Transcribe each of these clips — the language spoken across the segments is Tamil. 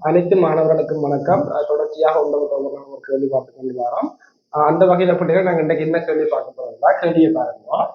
அனைத்து மாணவர்களுக்கும் வணக்கம். அஹ் தொடர்ச்சியாக உள்ள ஒரு கேள்வி பார்த்து கொண்டு வரோம். அந்த வகையில பிள்ளைகள் நாங்க இன்றைக்கு என்ன கேள்வி பார்க்க போறோம்னா கேள்வியை பாருங்க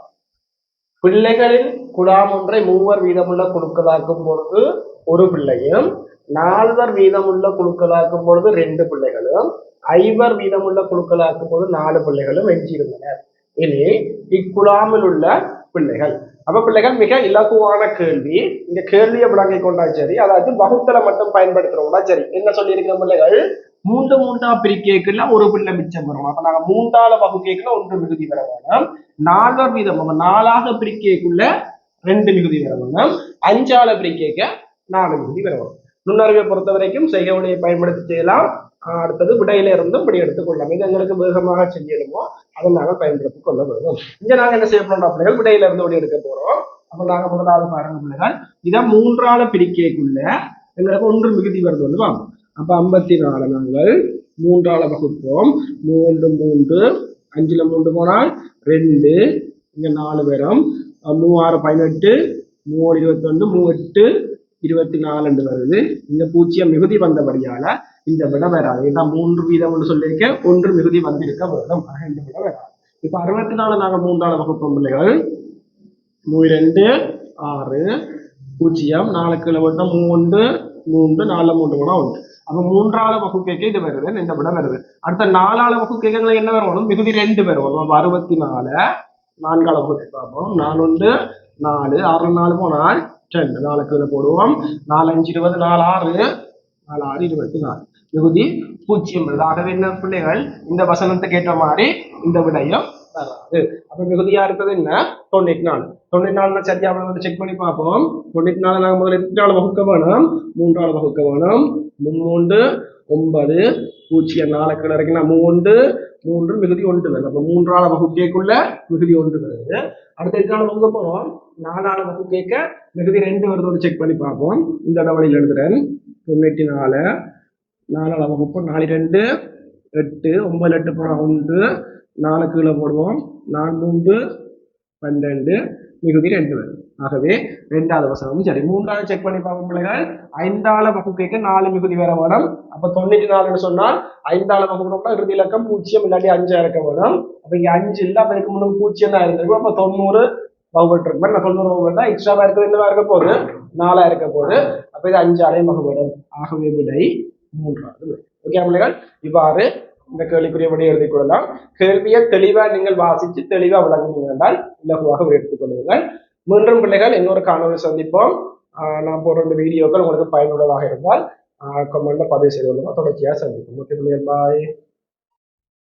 பிள்ளைகளின் குழாம் ஒன்றை மூவர் வீதமுள்ள குழுக்களாக்கும் பொழுது ஒரு பிள்ளையும் நால்வர் வீதமுள்ள குழுக்களாக்கும் பொழுது ரெண்டு பிள்ளைகளும் ஐவர் வீதமுள்ள குழுக்களாக்கும் போது நாலு பிள்ளைகளும் எஞ்சியிருந்தனர் இனி இக்குழாமில் உள்ள பிள்ளைகள். அப்ப பிள்ளைகள் மிக இலகுவான கேள்வி. இந்த கேள்வியை விளங்கி கொண்டா சரி அதாவது வகுத்தலை மட்டும் பயன்படுத்துறோம்னா சரி. என்ன சொல்லியிருக்கிற பிள்ளைகள்? மூன்று மூன்றா பிரிக்கேக்குள்ள ஒரு பிள்ளை மிச்சம் வரும். அப்ப நாங்க மூன்றால வகுக்கேக்குள்ள ஒன்று மிகுதி பெற வேணும். நால்வர் வீதம் நாலாக பிரிக்கேக்குள்ள ரெண்டு மிகுதி பெற வேணும். அஞ்சால பிரிக்கேக்க நாலு மிகுதி பெற வேணும். நுண்ணறிவை பொறுத்த வரைக்கும் செய்கவனையை பயன்படுத்தி செய்யலாம். அடுத்தது விடையில இருந்தும் இப்படி எடுத்துக்கொள்ளலாம் இது எங்களுக்கு வேகமாக செஞ்சிடுமோ அதை நாங்கள் பயன்படுத்தி கொள்ள வேண்டும். இங்க நாங்க என்ன செய்ய போறோம் பிள்ளைகள் விடையில இருந்து விட எடுக்க போறோம். அப்ப நாங்க முதலாவது பாருங்க பிள்ளைகள். இதை மூன்றால பிரிக்கக்குள்ள எங்களுக்கு ஒன்று மிகுதி வருது ஒன்று வாங்க அப்ப ஐம்பத்தி நாலு நாங்கள் மூன்றால வகுப்போம். மூன்று மூன்று அஞ்சுல மூன்று போனால் ரெண்டு. இங்க நாலு பேரும் மூவாறு பதினெட்டு மூணு இருபத்தொன்று மூவெட்டு இருபத்தி நாலு வருது. இந்த பூஜ்ஜியம் மிகுதி வந்தபடியால இந்த விட வராது. ஏன்னா மூன்று வீதம் ஒன்று சொல்லியிருக்கேன் ஒன்று மிகுதி வந்திருக்க வேண்டும். ஆக இந்த விட வராது. இப்ப அறுபத்தி நாலு நாங்க மூன்றாவது வகுப்பு பிள்ளைகள் மூணு ரெண்டு ஆறு பூஜ்ஜியம் நாலு கிலோ மூன்று மூன்று நாலு மூன்று கூட உண்டு அப்ப மூன்றாவது வகுப்பேக்கு இது வருது இந்த விட வருது. அடுத்த நாலாவது வகுப்பேக்கு என்ன வரும் மிகுதி ரெண்டு பேர் வரும் அறுபத்தி நாலு நான்காவது வகுப்பு பார்ப்போம். நாலொன்று நாலு ஆறு நாலு போனால் ரெண்டு. நாலு கீழே போடுவோம். நாலு அஞ்சு இருபது நாலு ஆறு நாலு ஆறு இருபத்தி நாலு. மிகுதி பூஜ்ஜியம் வருது ஆகவே என்ன பிள்ளைகள் இந்த வசனத்துக்கு ஏற்ற மாதிரி இந்த விடயம் வராது. அப்ப மிகுதியா இருக்கிறது என்ன? தொண்ணூத்தி நாலு. தொண்ணூத்தி நாலு சரியா வந்து செக் பண்ணி பார்ப்போம். தொண்ணூத்தி நாலு நாங்கள் முதல்ல எத்தனை நாள் வகுக்க வேணும்? மூன்றாவது வகுக்க வேணும். மூன்று ஒன்பது பூஜ்ஜியம் நாலு கிலோ வரைக்கும் மூன்று மூன்று மிகுதி ஒன்று வருது. அப்ப மூன்றாவது வகுக்கேக்குள்ள மிகுதி ஒன்று வருது. அடுத்த எத்தனை நாள் வகுக்க போறோம்? நாலாவது வகுக்கேக்க மிகுதி ரெண்டு வருதோடு செக் பண்ணி பார்ப்போம். இந்த இடவழியில் எழுதுறேன். தொண்ணூற்றி நாலு நாலாவது வகுப்பு நாலு ரெண்டு எட்டு ஒன்பது எட்டு போனால் ஒன்று நாலு கீழே போடுவோம். நாலு மூன்று பன்னெண்டு மிகுதி ரெண்டு வரும். ஆகவே ரெண்டாவது வசனமும் சரி. மூன்றாவது செக் பண்ணி பார்ப்போம் பிள்ளைகள். ஐந்தாள வகுப்புக்கு நாலு மிகுதி வர வரும் அப்ப தொண்ணூத்தி நாலுன்னு சொன்னால் ஐந்தாள வகுப்புனா இறுதி இலக்கம் பூஜ்ஜியம் இல்லாட்டி அஞ்சா இருக்க வரும் அப்ப இங்க அஞ்சு இல்ல அப்ப இதுக்கு முன்னாடி பூஜ்ஜியம் தான் இருந்திருக்கும். அப்ப தொண்ணூறு வகுப்பட்டு இருக்கு நான் தொண்ணூறு வகுப்பு தான் எக்ஸ்ட்ரா இருக்கிறது என்னவா இருக்க போகுது. நாலா இருக்க போகுது. அப்ப இது அஞ்சு அலை வகுப்படும் ஆகவே விடை மூன்றாவது விடை ஓகே பிள்ளைகள் இவ்வாறு இந்த கேள்விக்குரிய விடை எழுதிக் கொள்ளலாம். கேள்வியை தெளிவா நீங்கள் வாசித்து தெளிவா விளங்குனீங்க என்றால் இலகுவாக எடுத்துக் கொள்ளுங்கள். மீண்டும் பிள்ளைகள் இன்னொரு காணொலி சந்திப்போம். நான் போடுற இந்த வீடியோக்கள் உங்களுக்கு பயனுள்ளதாக இருந்தால் கமெண்ட்ல பதிவு செய்து கொள்ளுங்க. தொடர்ச்சியாக சந்திப்போம். ஓகே பிள்ளைகள் பாய்